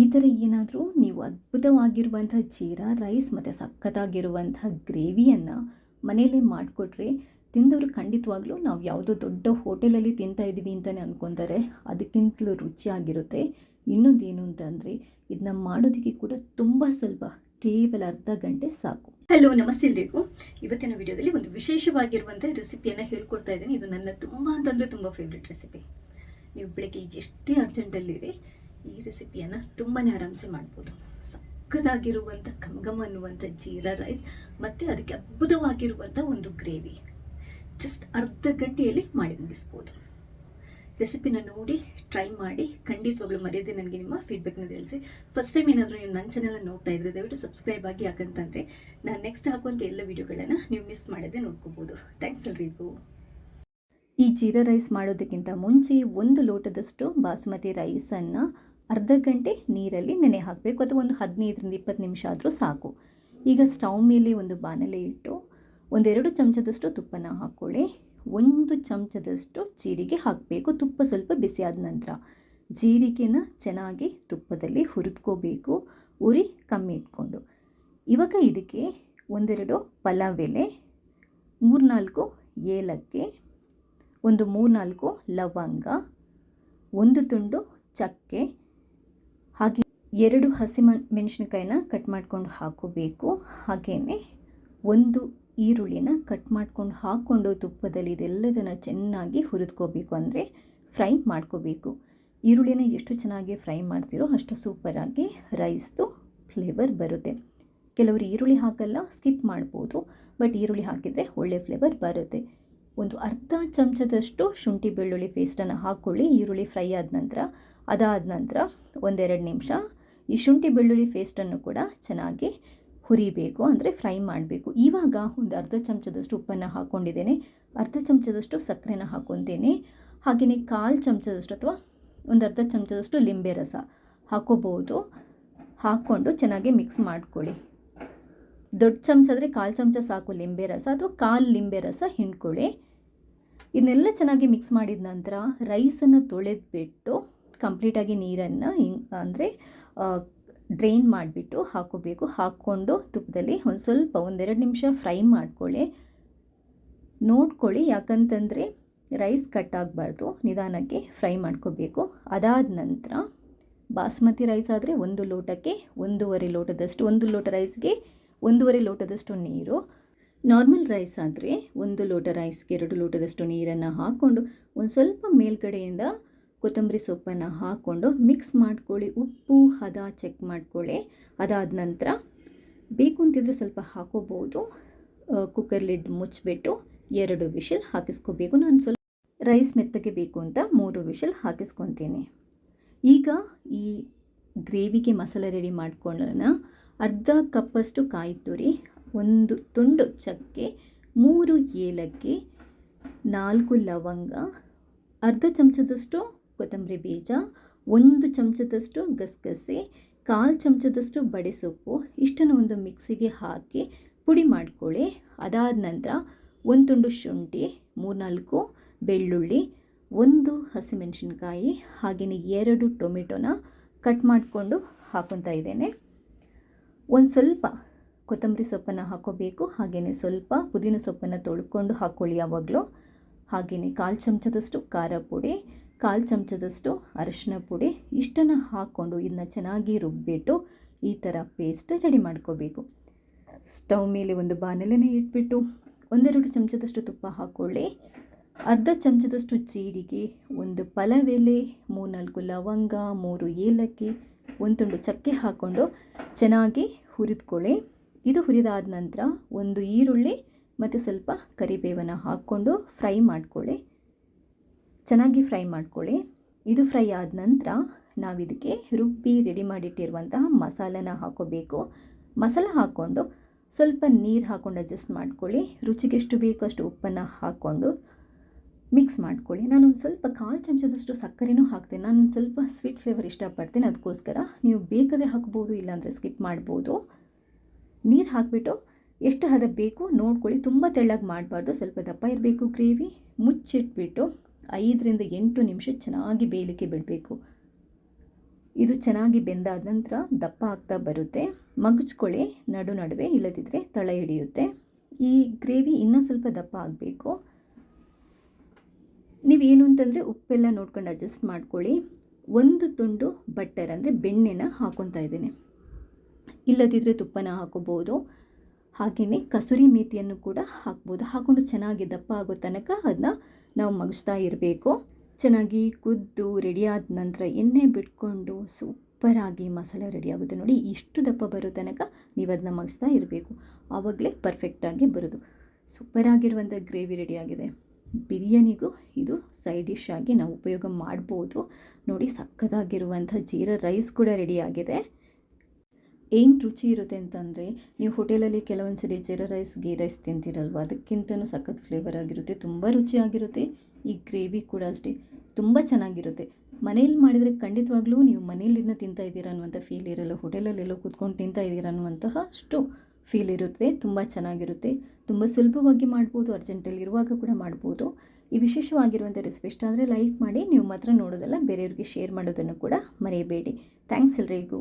ಈ ಥರ ಏನಾದರೂ ನೀವು ಅದ್ಭುತವಾಗಿರುವಂಥ ಜೀರಾ ರೈಸ್ ಮತ್ತು ಸಖತ್ತಾಗಿರುವಂಥ ಗ್ರೇವಿಯನ್ನು ಮನೆಯಲ್ಲೇ ಮಾಡಿಕೊಟ್ರೆ ತಿಂದವರು ಖಂಡಿತವಾಗ್ಲೂ ನಾವು ಯಾವುದೋ ದೊಡ್ಡ ಹೋಟೆಲಲ್ಲಿ ತಿಂತಾ ಇದ್ದೀವಿ ಅಂತಲೇ ಅಂದ್ಕೊತಾರೆ ಅದಕ್ಕಿಂತಲೂ ರುಚಿಯಾಗಿರುತ್ತೆ. ಇನ್ನೊಂದು ಏನು ಅಂತಂದರೆ ಇದನ್ನ ಮಾಡೋದಕ್ಕೆ ಕೂಡ ತುಂಬ ಸ್ವಲ್ಪ ಕೇವಲ ಅರ್ಧ ಗಂಟೆ ಸಾಕು. ಹಲೋ ನಮಸ್ತೆ ಎಲ್ರಿಗೂ. ಇವತ್ತಿನ ವಿಡಿಯೋದಲ್ಲಿ ಒಂದು ವಿಶೇಷವಾಗಿರುವಂಥ ರೆಸಿಪಿಯನ್ನು ಹೇಳ್ಕೊಡ್ತಾ ಇದ್ದೀನಿ. ಇದು ನನ್ನ ತುಂಬ ಅಂತಂದರೆ ತುಂಬ ಫೇವ್ರೆಟ್ ರೆಸಿಪಿ ನೀವು ಬೆಳಗ್ಗೆ ಎಷ್ಟೇ ಅರ್ಜೆಂಟಲ್ಲಿರಿ ಈ ರೆಸಿಪಿಯನ್ನು ತುಂಬಾ ಆರಾಮ್ಸೆ ಮಾಡ್ಬೋದು. ಸಕ್ಕದಾಗಿರುವಂಥ ಘಮಘಮ ಅನ್ನುವಂಥ ಜೀರಾ ರೈಸ್, ಮತ್ತು ಅದಕ್ಕೆ ಅದ್ಭುತವಾಗಿರುವಂಥ ಒಂದು ಗ್ರೇವಿ. ಜಸ್ಟ್ ಅರ್ಧ ಗಂಟೆಯಲ್ಲಿ ಮಾಡಿ ಮುಗಿಸ್ಬೋದು. ರೆಸಿಪಿನ ನೋಡಿ, ಟ್ರೈ ಮಾಡಿ. ಖಂಡಿತವಾಗ್ಲೂ ಮರ್ಯಾದೆ ನನಗೆ ನಿಮ್ಮ ಫೀಡ್ಬ್ಯಾಕ್ನ ತಿಳಿಸಿ. ಫಸ್ಟ್ ಟೈಮ್ ಏನಾದರೂ ನೀವು ನನ್ನ ಚಾನಲ್ ನೋಡ್ತಾ ಇದ್ರೆ ದಯವಿಟ್ಟು ಸಬ್ಸ್ಕ್ರೈಬ್ ಆಗಿ ಯಾಕಂತಂದರೆ ನಾನು ನೆಕ್ಸ್ಟ್ ಹಾಕುವಂಥ ಎಲ್ಲ ವೀಡಿಯೋಗಳನ್ನು ನೀವು ಮಿಸ್ ಮಾಡದೆ ನೋಡ್ಕೋಬೋದು. ಥ್ಯಾಂಕ್ಸ್ ಎಲ್ರಿಗೂ. ಈ ಜೀರಾ ರೈಸ್ ಮಾಡೋದಕ್ಕಿಂತ ಮುಂಚೆ ಒಂದು ಲೋಟದಷ್ಟು ಬಾಸುಮತಿ ರೈಸನ್ನು ಅರ್ಧ ಗಂಟೆ ನೀರಲ್ಲಿ ನೆನೆ ಹಾಕಬೇಕು ಅಥವಾ ಒಂದು ಹದಿನೈದರಿಂದ ಇಪ್ಪತ್ತು ನಿಮಿಷ ಆದರೂ ಸಾಕು. ಈಗ ಸ್ಟವ್ ಮೇಲೆ ಒಂದು ಬಾಣಲೆ ಇಟ್ಟು ಒಂದೆರಡು ಚಮಚದಷ್ಟು ತುಪ್ಪನ ಹಾಕ್ಕೊಳ್ಳಿ ಒಂದು ಚಮಚದಷ್ಟು ಜೀರಿಗೆ ಹಾಕಬೇಕು. ತುಪ್ಪ ಸ್ವಲ್ಪ ಬಿಸಿಯಾದ ನಂತರ ಜೀರಿಗೆನ ಚೆನ್ನಾಗಿ ತುಪ್ಪದಲ್ಲಿ ಹುರಿದ್ಕೋಬೇಕು. ಉರಿ ಕಮ್ಮಿ ಇಟ್ಕೊಂಡು. ಇವಾಗ ಇದಕ್ಕೆ ಒಂದೆರಡು ಪಲಾವ್ ಎಲೆ, ಮೂರ್ನಾಲ್ಕು ಏಲಕ್ಕಿ, ಒಂದು ಮೂರ್ನಾಲ್ಕು ಲವಂಗ, ಒಂದು ತುಂಡು ಚಕ್ಕೆ ಹಾಗೆ ಎರಡು ಹಸಿ ಮೆಣಸಿನಕಾಯಿನ ಕಟ್ ಮಾಡ್ಕೊಂಡು ಹಾಕೋಬೇಕು. ಹಾಗೆಯೇ ಒಂದು ಈರುಳ್ಳಿನ ಕಟ್ ಮಾಡ್ಕೊಂಡು ಹಾಕ್ಕೊಂಡು ತುಪ್ಪದಲ್ಲಿ ಇದೆಲ್ಲದನ್ನು ಚೆನ್ನಾಗಿ ಹುರಿದ್ಕೋಬೇಕು ಅಂದರೆ ಫ್ರೈ ಮಾಡ್ಕೋಬೇಕು. ಈರುಳ್ಳಿನ ಎಷ್ಟು ಚೆನ್ನಾಗಿ ಫ್ರೈ ಮಾಡ್ತೀರೋ ಅಷ್ಟು ಸೂಪರಾಗಿ ರೈಸ್ದು ಫ್ಲೇವರ್ ಬರುತ್ತೆ. ಕೆಲವರು ಈರುಳ್ಳಿ ಹಾಕಲ್ಲ ಸ್ಕಿಪ್ ಮಾಡ್ಬೋದು ಬಟ್ ಈರುಳ್ಳಿ ಹಾಕಿದರೆ ಒಳ್ಳೆ ಫ್ಲೇವರ್ ಬರುತ್ತೆ. ಒಂದು ಅರ್ಧ ಚಮಚದಷ್ಟು ಶುಂಠಿ ಬೆಳ್ಳುಳ್ಳಿ ಪೇಸ್ಟನ್ನು ಹಾಕ್ಕೊಳ್ಳಿ ಈರುಳ್ಳಿ ಫ್ರೈ ಆದ ನಂತರ. ಅದಾದ ನಂತರ ಒಂದೆರಡು ನಿಮಿಷ. ಈ ಶುಂಠಿ ಬೆಳ್ಳುಳ್ಳಿ ಪೇಸ್ಟನ್ನು ಕೂಡ ಚೆನ್ನಾಗಿ ಹುರಿಬೇಕು, ಅಂದರೆ ಫ್ರೈ ಮಾಡಬೇಕು. ಇವಾಗ ಒಂದು ಅರ್ಧ ಚಮಚದಷ್ಟು ಉಪ್ಪನ್ನು ಹಾಕ್ಕೊಂಡಿದ್ದೇನೆ ಅರ್ಧ ಚಮಚದಷ್ಟು ಸಕ್ಕರೆನ ಹಾಕ್ಕೊತೇನೆ ಹಾಗೆಯೇ ಕಾಲು ಚಮಚದಷ್ಟು ಅಥವಾ ಒಂದು ಅರ್ಧ ಚಮಚದಷ್ಟು ಲಿಂಬೆ ರಸ ಹಾಕೋಬಹುದು. ಹಾಕ್ಕೊಂಡು ಚೆನ್ನಾಗಿ ಮಿಕ್ಸ್ ಮಾಡ್ಕೊಳ್ಳಿ. ದೊಡ್ಡ ಚಮಚ ಆದರೆ ಕಾಲು ಚಮಚ ಸಾಕು ಲಿಂಬೆ ರಸ ಅಥವಾ ಕಾಲು ಲಿಂಬೆ ರಸ ಹಿಂಡ್ಕೊಳ್ಳಿ. ಇದನ್ನೆಲ್ಲ ಚೆನ್ನಾಗಿ ಮಿಕ್ಸ್ ಮಾಡಿದ ನಂತರ ರೈಸನ್ನು ತೊಳೆದ್ಬಿಟ್ಟು ಕಂಪ್ಲೀಟಾಗಿ ನೀರನ್ನು ಹಿಂಗೆ, ಅಂದರೆ ಡ್ರೈನ್ ಮಾಡಿಬಿಟ್ಟು ಹಾಕೋಬೇಕು. ಹಾಕ್ಕೊಂಡು ತುಪ್ಪದಲ್ಲಿ ಒಂದು ಸ್ವಲ್ಪ ಒಂದೆರಡು ನಿಮಿಷ ಫ್ರೈ ಮಾಡ್ಕೊಳ್ಳಿ. ನೋಡ್ಕೊಳ್ಳಿ ಯಾಕಂತಂದರೆ ರೈಸ್ ಕಟ್ ಆಗಬಾರ್ದು. ನಿಧಾನಕ್ಕೆ ಫ್ರೈ ಮಾಡ್ಕೋಬೇಕು. ಅದಾದ ನಂತರ ಬಾಸ್ಮತಿ ರೈಸ್ ಆದರೆ ಒಂದು ಲೋಟಕ್ಕೆ ಒಂದೂವರೆ ಲೋಟದಷ್ಟು, ಒಂದು ಲೋಟ ರೈಸ್ಗೆ ಒಂದೂವರೆ ಲೋಟದಷ್ಟು ನೀರು. ನಾರ್ಮಲ್ ರೈಸ್ ಆದರೆ ಒಂದು ಲೋಟ ರೈಸ್ಗೆ ಎರಡು ಲೋಟದಷ್ಟು ನೀರನ್ನು ಹಾಕ್ಕೊಂಡು ಒಂದು ಸ್ವಲ್ಪ ಮೇಲ್ಗಡೆಯಿಂದ ಕೊತ್ತಂಬರಿ ಸೊಪ್ಪನ್ನು ಹಾಕ್ಕೊಂಡು ಮಿಕ್ಸ್ ಮಾಡ್ಕೊಳ್ಳಿ. ಉಪ್ಪು, ಹದ ಚೆಕ್ ಮಾಡ್ಕೊಳ್ಳಿ. ಅದಾದ ನಂತರ ಬೇಕು ಅಂತಿದ್ರೆ ಸ್ವಲ್ಪ ಹಾಕೋಬೋದು ಕುಕ್ಕರ್ ಲಿಡ್ ಮುಚ್ಚಿಬಿಟ್ಟು ಎರಡು ವಿಷಲ್ ಹಾಕಿಸ್ಕೋಬೇಕು. ನಾನು ಸ್ವಲ್ಪ ರೈಸ್ ಮೆತ್ತಗೆ ಬೇಕು ಅಂತ ಮೂರು ವಿಷಲ್ ಹಾಕಿಸ್ಕೊತೀನಿ. ಈಗ ಈ ಗ್ರೇವಿಗೆ ಮಸಾಲೆ ರೆಡಿ ಮಾಡ್ಕೊಳ್ಳೋಣ. ಅರ್ಧ ಕಪ್ಪಷ್ಟು ಕಾಯಿ ತುರಿ, ಒಂದು ತುಂಡು ಚಕ್ಕೆ, ಮೂರು ಏಲಕ್ಕಿ, ನಾಲ್ಕು ಲವಂಗ, ಅರ್ಧ ಚಮಚದಷ್ಟು ಕೊತ್ತಂಬರಿ ಬೀಜ, ಒಂದು ಚಮಚದಷ್ಟು ಗಸಗಸೆ, ಕಾಲು ಚಮಚದಷ್ಟು ಬಡೆಸೊಪ್ಪು ಇಷ್ಟನ್ನು ಒಂದು ಮಿಕ್ಸಿಗೆ ಹಾಕಿ ಪುಡಿ ಮಾಡ್ಕೊಳ್ಳಿ. ಅದಾದ ನಂತರ ಒಂದು ತುಂಡು ಶುಂಠಿ, ಮೂರ್ನಾಲ್ಕು ಬೆಳ್ಳುಳ್ಳಿ, ಒಂದು ಹಸಿಮೆಣಸಿನ್ಕಾಯಿ, ಹಾಗೆಯೇ ಎರಡು ಟೊಮೆಟೊನ ಕಟ್ ಮಾಡಿಕೊಂಡು ಹಾಕೊತಾ ಇದ್ದೇನೆ. ಒಂದು ಸ್ವಲ್ಪ ಕೊತ್ತಂಬರಿ ಸೊಪ್ಪನ್ನು ಹಾಕೋಬೇಕು, ಹಾಗೆಯೇ ಸ್ವಲ್ಪ ಪುದೀನ ಸೊಪ್ಪನ್ನು ತೊಳ್ಕೊಂಡು ಹಾಕ್ಕೊಳ್ಳಿ ಯಾವಾಗಲೂ. ಹಾಗೆಯೇ ಕಾಲು ಚಮಚದಷ್ಟು ಖಾರ ಪುಡಿ ಕಾಲು ಚಮಚದಷ್ಟು ಅರಿಶಿನ ಪುಡಿ ಇಷ್ಟನ್ನು ಹಾಕ್ಕೊಂಡು ಇದನ್ನ ಚೆನ್ನಾಗಿ ರುಬ್ಬಿಟ್ಟು ಈ ಥರ ಪೇಸ್ಟ್ ರೆಡಿ ಮಾಡ್ಕೋಬೇಕು. ಸ್ಟವ್ ಮೇಲೆ ಒಂದು ಬಾಣಲೆನೇ ಇಟ್ಬಿಟ್ಟು ಒಂದೆರಡು ಚಮಚದಷ್ಟು ತುಪ್ಪ ಹಾಕ್ಕೊಳ್ಳಿ ಅರ್ಧ ಚಮಚದಷ್ಟು ಜೀರಿಗೆ, ಒಂದು ಪಲವೆಲೆ, ಮೂರ್ನಾಲ್ಕು ಲವಂಗ, ಮೂರು ಏಲಕ್ಕಿ, ಒಂದು ತುಂಡು ಚಕ್ಕೆ ಹಾಕ್ಕೊಂಡು ಚೆನ್ನಾಗಿ ಹುರಿದ್ಕೊಳ್ಳಿ. ಇದು ಹುರಿದಾದ ನಂತರ ಒಂದು ಈರುಳ್ಳಿ ಮತ್ತು ಸ್ವಲ್ಪ ಕರಿಬೇವನ್ನು ಹಾಕ್ಕೊಂಡು ಫ್ರೈ ಮಾಡ್ಕೊಳ್ಳಿ. ಚೆನ್ನಾಗಿ ಫ್ರೈ ಮಾಡ್ಕೊಳ್ಳಿ. ಇದು ಫ್ರೈ ಆದ ನಂತರ ನಾವಿದಕ್ಕೆ ರುಬ್ಬಿ ರೆಡಿ ಮಾಡಿಟ್ಟಿರುವಂತಹ ಮಸಾಲನ ಹಾಕೋಬೇಕು. ಮಸಾಲ ಹಾಕ್ಕೊಂಡು ಸ್ವಲ್ಪ ನೀರು ಹಾಕ್ಕೊಂಡು ಅಡ್ಜಸ್ಟ್ ಮಾಡ್ಕೊಳ್ಳಿ. ರುಚಿಗೆ ಎಷ್ಟು ಬೇಕೋ ಅಷ್ಟು ಉಪ್ಪನ್ನು ಹಾಕ್ಕೊಂಡು ಮಿಕ್ಸ್ ಮಾಡ್ಕೊಳ್ಳಿ. ನಾನೊಂದು ಸ್ವಲ್ಪ ಕಾಲು ಚಮಚದಷ್ಟು ಸಕ್ಕರೆನೂ ಹಾಕ್ತೇನೆ. ನಾನು ಸ್ವಲ್ಪ ಸ್ವೀಟ್ ಫ್ಲೇವರ್ ಇಷ್ಟಪಡ್ತೇನೆ. ಅದಕ್ಕೋಸ್ಕರ ನೀವು ಬೇಕಾದರೆ ಹಾಕ್ಬೋದು, ಇಲ್ಲಾಂದರೆ ಸ್ಕಿಪ್ ಮಾಡ್ಬೋದು. ನೀರು ಹಾಕಿಬಿಟ್ಟು ಎಷ್ಟು ಹದ ಬೇಕು ನೋಡ್ಕೊಳ್ಳಿ. ತುಂಬ ತೆಳ್ಳಗೆ ಮಾಡಬಾರ್ದು. ಸ್ವಲ್ಪ ದಪ್ಪ ಇರಬೇಕು, ಗ್ರೇವಿ ಮುಚ್ಚಿಟ್ಬಿಟ್ಟು ಐದರಿಂದ ಎಂಟು ನಿಮಿಷ ಚೆನ್ನಾಗಿ ಬೇಯಲಿಕ್ಕೆ ಬಿಡಬೇಕು. ಇದು ಚೆನ್ನಾಗಿ ಬೆಂದಾದ ನಂತರ ದಪ್ಪ ಆಗ್ತಾ ಬರುತ್ತೆ. ಮಗಚ್ಕೊಳ್ಳಿ, ನಡು ನಡುವೆ ಇಲ್ಲದಿದ್ದರೆ ತಳ ಹಿಡಿಯುತ್ತೆ ಈ ಗ್ರೇವಿ ಇನ್ನೂ ಸ್ವಲ್ಪ ದಪ್ಪ ಆಗಬೇಕು. ನೀವೇನು ಅಂತಂದರೆ ಉಪ್ಪೆಲ್ಲ ನೋಡ್ಕೊಂಡು ಅಡ್ಜಸ್ಟ್ ಮಾಡ್ಕೊಳ್ಳಿ. ಒಂದು ತುಂಡು ಬಟ್ಟರ್ ಅಂದರೆ ಬೆಣ್ಣೆನ ಹಾಕೊತಾ ಇದ್ದೀನಿ. ಇಲ್ಲದಿದ್ದರೆ ತುಪ್ಪನ ಹಾಕೋಬೋದು ಹಾಗೆಯೇ ಕಸೂರಿ ಮೇಥಿಯನ್ನು ಕೂಡ ಹಾಕ್ಬೋದು. ಹಾಕ್ಕೊಂಡು ಚೆನ್ನಾಗಿ ದಪ್ಪ ಆಗೋ ತನಕ ಅದನ್ನ ನಾವು ಮಗಿಸ್ತಾ ಇರಬೇಕು. ಚೆನ್ನಾಗಿ ಕುದ್ದು ರೆಡಿಯಾದ ನಂತರ ಎಣ್ಣೆ ಬಿಟ್ಕೊಂಡು ಸೂಪರಾಗಿ ಮಸಾಲೆ ರೆಡಿ ಆಗುತ್ತೆ ನೋಡಿ, ಇಷ್ಟು ದಪ್ಪ ಬರೋ ತನಕ ನೀವು ಅದನ್ನ ಮಗಿಸ್ತಾ ಇರಬೇಕು. ಆವಾಗಲೇ ಪರ್ಫೆಕ್ಟಾಗಿ ಬರೋದು. ಸೂಪರಾಗಿರುವಂಥ ಗ್ರೇವಿ ರೆಡಿಯಾಗಿದೆ ಬಿರಿಯಾನಿಗೂ ಇದು ಸೈಡ್ ಡಿಶ್ ಆಗಿ ನಾವು ಉಪಯೋಗ ಮಾಡ್ಬೋದು. ನೋಡಿ ಸಕ್ಕದಾಗಿರುವಂಥ ಜೀರಾ ರೈಸ್ ಕೂಡ ರೆಡಿಯಾಗಿದೆ ಏನು ರುಚಿ ಇರುತ್ತೆ ಅಂತಂದರೆ, ನೀವು ಹೋಟೆಲಲ್ಲಿ ಕೆಲವೊಂದು ಸರಿ ಜೀರಾ ರೈಸ್, ಗೀ ರೈಸ್ ತಿಂತೀರಲ್ವ? ಅದಕ್ಕಿಂತನೂ ಸಖತ್ ಫ್ಲೇವರ್ ಆಗಿರುತ್ತೆ, ತುಂಬ ರುಚಿಯಾಗಿರುತ್ತೆ. ಈ ಗ್ರೇವಿ ಕೂಡ ಅಷ್ಟೇ, ತುಂಬ ಚೆನ್ನಾಗಿರುತ್ತೆ. ಮನೇಲಿ ಮಾಡಿದರೆ ಖಂಡಿತವಾಗ್ಲೂ ನೀವು ಮನೇಲಿಂದ ತಿಂತಾ ಇದ್ದೀರಾ ಅನ್ನುವಂಥ ಫೀಲ್ ಇರಲ್ಲ, ಹೋಟೆಲಲ್ಲಿ ಎಲ್ಲೋ ಕೂತ್ಕೊಂಡು ತಿಂತಾ ಇದ್ದೀರಾ ಅನ್ನುವಂತಹ ಅಷ್ಟು ಫೀಲ್ ಇರುತ್ತೆ, ತುಂಬ ಚೆನ್ನಾಗಿರುತ್ತೆ. ತುಂಬ ಸುಲಭವಾಗಿ ಮಾಡ್ಬೋದು ಅರ್ಜೆಂಟಲ್ಲಿ ಇರುವಾಗ ಕೂಡ ಮಾಡ್ಬೋದು. ಈ ವಿಶೇಷವಾಗಿರುವಂಥ ರೆಸಿಪಿ ಇಷ್ಟ ಆದರೆ ಲೈಕ್ ಮಾಡಿ, ನೀವು ಮಾತ್ರ ನೋಡೋದಲ್ಲ, ಬೇರೆಯವ್ರಿಗೆ ಶೇರ್ ಮಾಡೋದನ್ನು ಕೂಡ ಮರೆಯಬೇಡಿ. ಥ್ಯಾಂಕ್ಸ್ ಎಲ್ರಿಗೂ.